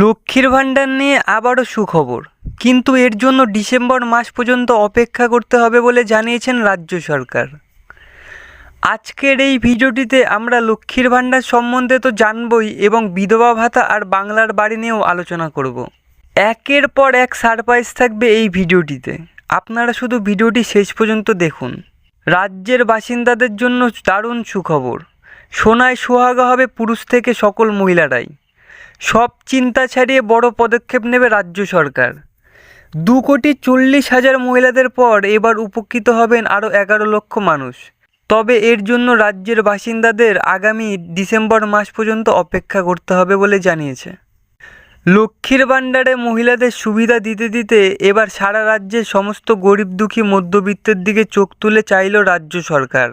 লক্ষ্মীর ভাণ্ডার নিয়ে আবারও সুখবর। কিন্তু এর জন্য ডিসেম্বর মাস পর্যন্ত অপেক্ষা করতে হবে বলে জানিয়েছেন রাজ্য সরকার। আজকের এই ভিডিওটিতে আমরা লক্ষ্মীর ভাণ্ডার সম্বন্ধে তো জানবই এবং বিধবা ভাতা আর বাংলার বাড়ি নিয়েও আলোচনা করব। একের পর এক সারপ্রাইজ থাকবে এই ভিডিওটিতে। আপনারা শুধু ভিডিওটি শেষ পর্যন্ত দেখুন। রাজ্যের বাসিন্দাদের জন্য দারুণ সুখবর। সোনায় সোহাগা হবে পুরুষ থেকে সকল মহিলারাই। সব চিন্তা ছাড়িয়ে বড় পদক্ষেপ নেবে রাজ্য সরকার। দু কোটি চল্লিশ হাজার মহিলাদের পর এবার উপকৃত হবেন আরও এগারো লক্ষ মানুষ। তবে এর জন্য রাজ্যের বাসিন্দাদের আগামী ডিসেম্বর মাস পর্যন্ত অপেক্ষা করতে হবে বলে জানিয়েছে। লক্ষ্মীর ভাণ্ডারে মহিলাদের সুবিধা দিতে দিতে এবার সারা রাজ্যের সমস্ত গরিব দুঃখী মধ্যবিত্তের দিকে চোখ তুলে চাইল রাজ্য সরকার।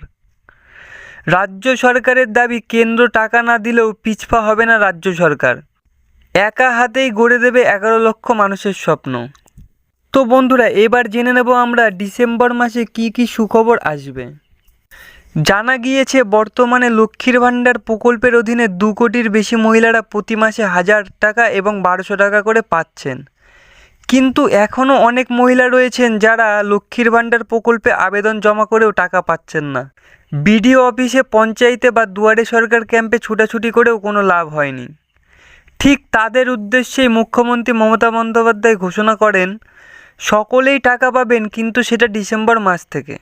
রাজ্য সরকারের দাবি, কেন্দ্র টাকা না দিলেও পিছপা হবে না রাজ্য সরকার। একা হাতেই গড়ে দেবে এগারো লক্ষ মানুষের স্বপ্ন। তো বন্ধুরা, এবার জেনে নেব আমরা ডিসেম্বর মাসে কি কি সুখবর আসবে। জানা গিয়েছে, বর্তমানে লক্ষ্মীর ভাণ্ডার প্রকল্পের অধীনে দু কোটির বেশি মহিলারা প্রতি মাসে হাজার টাকা এবং বারোশো টাকা করে পাচ্ছেন। কিন্তু এখনও অনেক মহিলা রয়েছেন যারা লক্ষ্মীর ভাণ্ডার প্রকল্পে আবেদন জমা করেও টাকা পাচ্ছেন না। বিডিও অফিসে পঞ্চায়েতে বা দুয়ারে সরকার ক্যাম্পে ছুটাছুটি করেও কোনো লাভ হয়নি। ঠিক তাদের উদ্দেশ্যেই মুখ্যমন্ত্রী মমতা বন্দ্যোপাধ্যায় ঘোষণা করেন, সকলেই টাকা পাবেন কিন্তু সেটা ডিসেম্বর মাস থেকে।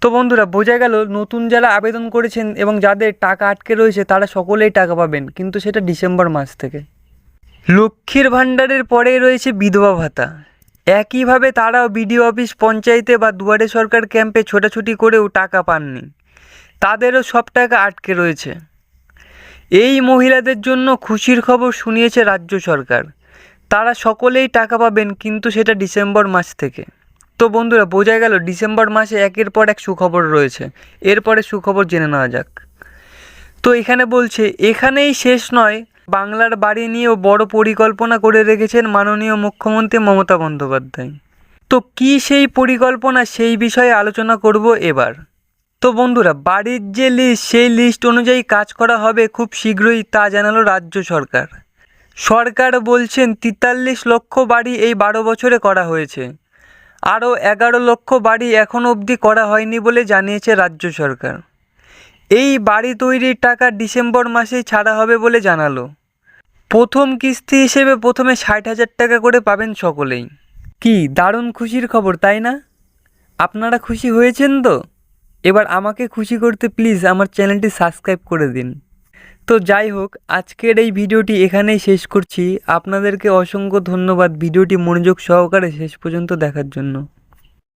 তো বন্ধুরা, বোঝা গেল নতুন যারা আবেদন করেছেন এবং যাদের টাকা আটকে রয়েছে, তারা সকলেই টাকা পাবেন কিন্তু সেটা ডিসেম্বর মাস থেকে। লক্ষ্মীর ভাণ্ডারের পরে রয়েছে বিধবা ভাতা। একইভাবে তারাও বিডিও অফিস পঞ্চায়েতে বা দুয়ারে সরকার ক্যাম্পে ছোটাছুটি করেও টাকা পাননি। তাদেরও সব টাকা আটকে রয়েছে। এই মহিলাদের জন্য খুশির খবর শুনিয়েছে রাজ্য সরকার। তারা সকলেই টাকা পাবেন কিন্তু সেটা ডিসেম্বর মাস থেকে। তো বন্ধুরা, বোঝা গেল ডিসেম্বর মাসে একের পর এক সুখবর রয়েছে। এরপরে সুখবর জেনে নেওয়া যাক। তো এখানে বলছে, এখানেই শেষ নয়। বাংলার বাড়ি নিয়েও বড় পরিকল্পনা করে রেখেছেন মাননীয় মুখ্যমন্ত্রী মমতা বন্দ্যোপাধ্যায়। তো কী সেই পরিকল্পনা সেই বিষয়ে আলোচনা করব এবার। তো বন্ধুরা, বাড়ির যে লিস্ট সেই লিস্ট অনুযায়ী কাজ করা হবে খুব শীঘ্রই, তা জানালো রাজ্য সরকার। সরকার বলছেন, তেতাল্লিশ লক্ষ বাড়ি এই বারো বছরে করা হয়েছে। আরও এগারো লক্ষ বাড়ি এখনও অবধি করা হয়নি বলে জানিয়েছে রাজ্য সরকার। এই বাড়ি তৈরির টাকা ডিসেম্বর মাসেই ছাড়া হবে বলে জানালো। প্রথম কিস্তি হিসেবে প্রথমে ষাট হাজার টাকা করে পাবেন সকলেই। কি, দারুণ খুশির খবর, তাই না? আপনারা খুশি হয়েছেন তো? এবার আমাকে খুশি করতে প্লিজ আমার চ্যানেলটি সাবস্ক্রাইব করে দিন। তো যাই হোক, আজকের এই ভিডিওটি এখানেই শেষ করছি। আপনাদেরকে অসংখ্য ধন্যবাদ ভিডিওটি মনোযোগ সহকারে শেষ পর্যন্ত দেখার জন্য।